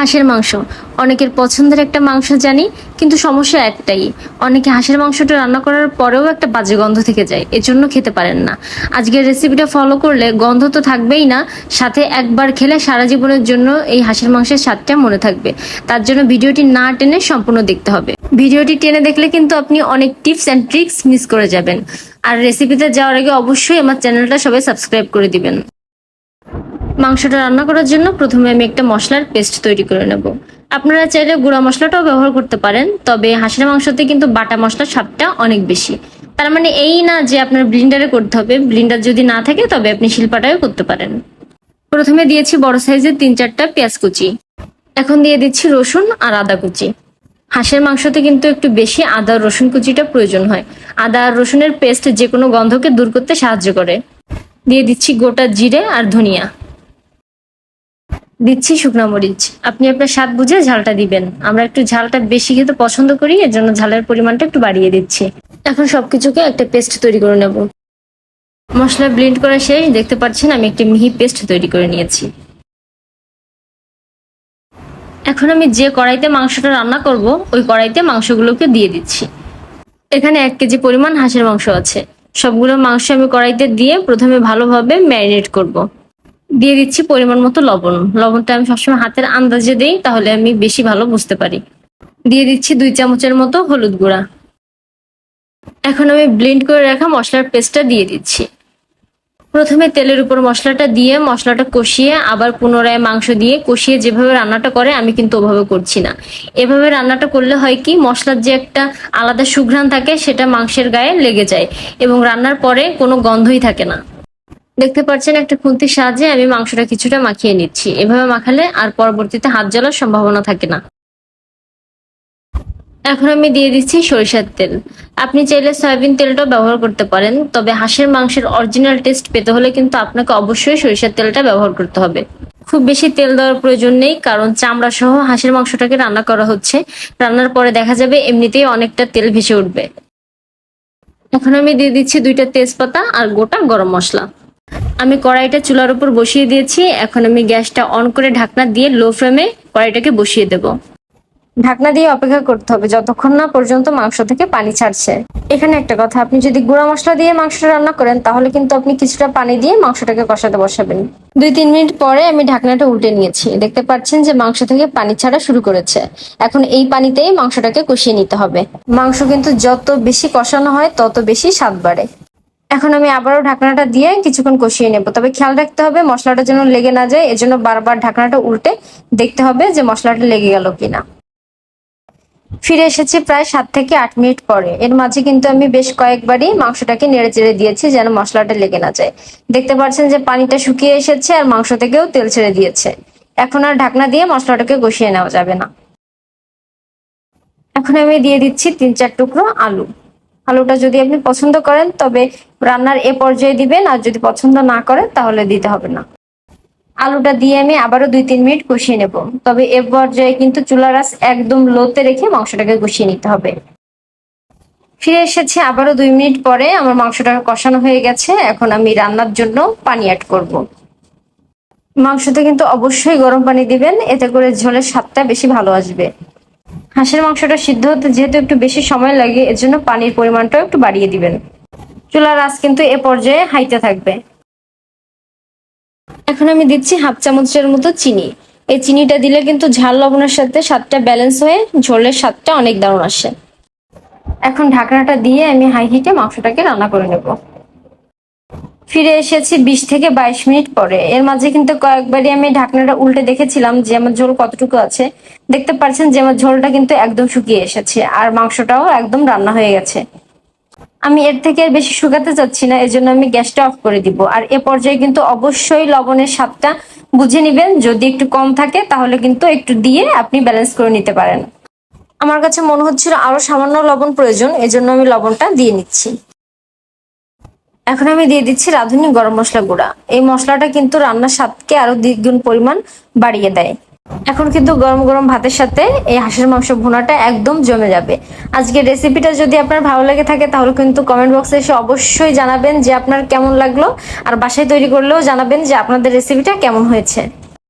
হাঁসের মাংস। অনেকের পছন্দের একটা মাংস জানি, কিন্তু সমস্যা একটাই, অনেকে হাঁসের মাংসটা রান্না করার পরেও একটা বাজে গন্ধ থেকে যায়, এজন্য খেতে পারেন না। আজকের রেসিপিটা ফলো করলে গন্ধ তো থাকবেই না, সাথে একবার খেলে সারা জীবনের জন্য এই হাঁসের মাংসের স্বাদটা মনে থাকবে। তার জন্য ভিডিওটি না টেনে সম্পূর্ণ দেখতে হবে। ভিডিওটি টেনে দেখলে কিন্তু আপনি অনেক টিপস অ্যান্ড ট্রিক্স মিস করে যাবেন। আর রেসিপিতে যাওয়ার আগে অবশ্যই আমার চ্যানেলটা সবাই সাবস্ক্রাইব করে দিবেন। মাংসটা রান্না করার জন্য প্রথমে আমি একটা মশলার পেস্ট তৈরি করে নেব। আপনারা চাইলে গুঁড়া মশলাটাও ব্যবহার করতে পারেন, তবে হাঁসের মাংসতে কিন্তু বাটা মশলার স্বাদটা অনেক বেশি। তার মানে এই না যে আপনার ব্লিন্ডারে করতে হবে, ব্লিন্ডার যদি না থাকে তবে আপনি শিল্পাটাও করতে পারেন। প্রথমে দিয়েছি বড় সাইজের তিন চারটা পেঁয়াজ কুচি। এখন দিয়ে দিচ্ছি রসুন আর আদা কুচি। হাঁসের মাংসতে কিন্তু একটু বেশি আদা রসুন কুচিটা প্রয়োজন হয়। আদা আর রসুনের পেস্ট যে কোনো গন্ধকে দূর করতে সাহায্য করে। দিয়ে দিচ্ছি গোটা জিরে আর ধনিয়া। দিচ্ছি শুকনো মরিচ। আপনি আপনার স্বাদ বুঝে ঝালটা দিবেন। আমরা একটু ঝালটা বেশি খেতে পছন্দ করি এর জন্য ঝালের পরিমাণটা একটু বাড়িয়ে দিচ্ছি। এখন সবকিছুকে একটা পেস্ট তৈরি করে নেব। মশলা ব্লেন্ড করা শেষ। দেখতে পাচ্ছেন, আমি একটি মিহি পেস্ট তৈরি করে নিয়েছি। এখন আমি যে কড়াইতে মাংসটা রান্না করব, ওই কড়াইতে মাংসগুলোকে দিয়ে দিচ্ছি। এখানে এক কেজি পরিমাণ হাঁসের মাংস আছে। সবগুলো মাংস আমি কড়াইতে দিয়ে প্রথমে ভালোভাবে ম্যারিনেট করব। দিয়ে দিচ্ছি পরিমাণ মতো লবণ। লবণটা আমি সবসময় হাতের আন্দাজে দিই, তাহলে আমি বেশি ভালো বুঝতে পারি। দিয়ে দিচ্ছি দুই চামচের মতো হলুদ গুঁড়া। এখন আমি ব্লেন্ড করে রাখা মশলার পেস্টটা দিয়ে দিচ্ছি। প্রথমে তেলের উপর মশলাটা দিয়ে মশলাটা কষিয়ে আবার পুনরায় মাংস দিয়ে কষিয়ে যেভাবে রান্নাটা করে, আমি কিন্তু ওভাবে করছি না। এভাবে রান্নাটা করলে হয় কি, মশলার যে একটা আলাদা সুঘ্রাণ থাকে, সেটা মাংসের গায়ে লেগে যায় এবং রান্নার পরে কোনো গন্ধই থাকে না। দেখতে পাচ্ছেন একটা খুন্তির সাহায্যে আমি মাংসটা কিছুটা মাখিয়ে নিচ্ছি। এভাবে মাখালে আর পরবর্তীতে হাত জ্বালার সম্ভাবনা থাকে না। এখন আমি দিয়ে দিচ্ছি সরিষার তেল। আপনি চাইলে সয়াবিন তেলটাও ব্যবহার করতে পারেন, তবে হাঁসের মাংসের অরিজিনাল টেস্ট পেতে হলে কিন্তু আপনাকে অবশ্যই সরিষার তেলটা ব্যবহার করতে হবে। খুব বেশি তেল দেওয়ার প্রয়োজন নেই, কারণ চামড়া সহ হাঁসের মাংসটাকে রান্না করা হচ্ছে। রান্নার পরে দেখা যাবে এমনিতেই অনেকটা তেল ভেসে উঠবে। এখন আমি দিয়ে দিচ্ছি দুইটা তেজপাতা আর গোটা গরম মশলা। আমি কড়াইটা চুলার উপর বসিয়ে দিয়েছি। এখন আমি গ্যাসটা অন করে ঢাকনা দিয়ে লো ফ্লেমে কড়াইটাকে বসিয়ে দেব। ঢাকনা দিয়ে অপেক্ষা করতে হবে যতক্ষণ না পর্যন্ত মাংস থেকে পানি ছাড়ছে। এখানে একটা কথা, আপনি যদি গুঁড়া মশলা দিয়ে মাংসটা রান্না করেন, তাহলে কিন্তু আপনি কিছুটা পানি দিয়ে মাংসটাকে কষাতে বসাবেন। দুই তিন মিনিট পরে আমি ঢাকনাটা উল্টে নিয়েছি। দেখতে পাচ্ছেন যে মাংস থেকে পানি ছাড়া শুরু করেছে। এখন এই পানিতেই মাংসটাকে কষিয়ে নিতে হবে। মাংস কিন্তু যত বেশি কষানো হয়, তত বেশি স্বাদ বাড়ে। এখন আমি আবারও ঢাকনাটা দিয়ে কিছুক্ষণ কষিয়ে নেব। তবে খেয়াল রাখতে হবে, মশলাটা যেন লেগে না যায়, এজন্য বারবার ঢাকনাটা উল্টে দেখতে হবে যে মশলাটা লেগে গেল কিনা। ফিরে এসেছি প্রায় সাত থেকে আট মিনিট পরে। এর মাঝে কিন্তু আমি বেশ কয়েকবারই মাংসটাকে নেড়ে চেড়ে দিয়েছি যেন মশলাটা লেগে না যায়। দেখতে পাচ্ছেন যে পানিটা শুকিয়ে এসেছে আর মাংস থেকেও তেল ছেড়ে দিয়েছে। এখন আর ঢাকনা দিয়ে মশলাটাকে কষিয়ে নেওয়া যাবে না। এখন আমি দিয়ে দিচ্ছি তিন চার টুকরো আলু। আলুটা যদি আপনি পছন্দ করেন, তবে রান্নার এ পর্যায়ে দিবেন, আর যদি পছন্দ না করেন তাহলে দিতে হবে না। আলুটা দিয়ে আমি আবারও দুই তিন মিনিট কষিয়ে নেব। তবে এ পর্যায়ে কিন্তু চুলার আঁচ একদম লোতে রেখে মাংসটাকে কষিয়ে নিতে হবে। ফিরে এসেছি আবারও দুই মিনিট পরে, আমার মাংসটা কষানো হয়ে গেছে। এখন আমি রান্নার জন্য পানি অ্যাড করব। মাংসতে কিন্তু অবশ্যই গরম পানি দিবেন, এতে করে ঝোলের স্বাদটা বেশি ভালো আসবে। হাঁসের মাংসটা সিদ্ধ হতে যেহেতু একটু বেশি সময় লাগে এর জন্য পানির পরিমাণটাও একটু বাড়িয়ে দিবেন। চুলার আঁচ কিন্তু এ পর্যায়ে হাইতে থাকবে। এখন আমি দিচ্ছি হাফ চামচের মতো চিনি। এই চিনিটা দিলে কিন্তু ঝাল লবণের সাথে স্বাদটা ব্যালেন্স হয়ে ঝোলের স্বাদটা অনেক দারুণ আসে। এখন ঢাকনাটা দিয়ে আমি হাই হিটে মাংসটাকে রান্না করে নেব। ফিরে এসেছি বিশ থেকে বাইশ মিনিট পরে। এর মাঝে কিন্তু কয়েকবারই আমি ঢাকনাটা উল্টে দেখেছিলাম যে আমার ঝোল কতটুকু আছে। দেখতে পাচ্ছেন যে আমার ঝোলটা কিন্তু একদম শুকিয়ে এসেছে আর মাংসটাও একদম রান্না হয়ে গেছে। আমি এর থেকে বেশি শুকাতে চাচ্ছি না এজন্য আমি গ্যাসটা অফ করে দিব। আর এ পর্যায়ে কিন্তু অবশ্যই লবণের স্বাদটা বুঝে নিবেন। যদি একটু কম থাকে, তাহলে কিন্তু একটু দিয়ে আপনি ব্যালেন্স করে নিতে পারেন। আমার কাছে মনে হচ্ছিল আরও সামান্য লবণ প্রয়োজন, এজন্য আমি লবণটা দিয়ে নিচ্ছি। এখন আমি দিয়ে দিচ্ছি রাঁধুনি গরম মশলা গুঁড়া। এই মশলাটা কিন্তু রান্নার স্বাদকে আরও দ্বিগুণ পরিমাণ বাড়িয়ে দেয়। এখন কিন্তু গরম গরম ভাতের সাথে এই হাঁসের মাংস ভুনাটা একদম জমে যাবে। আজকের রেসিপিটা যদি আপনার ভালো লাগে থাকে তাহলে কিন্তু কমেন্ট বক্সে এসে অবশ্যই জানাবেন যে আপনার কেমন লাগল। আর বাসায় তৈরি করলেও জানাবেন যে আপনাদের রেসিপিটা কেমন হয়েছে।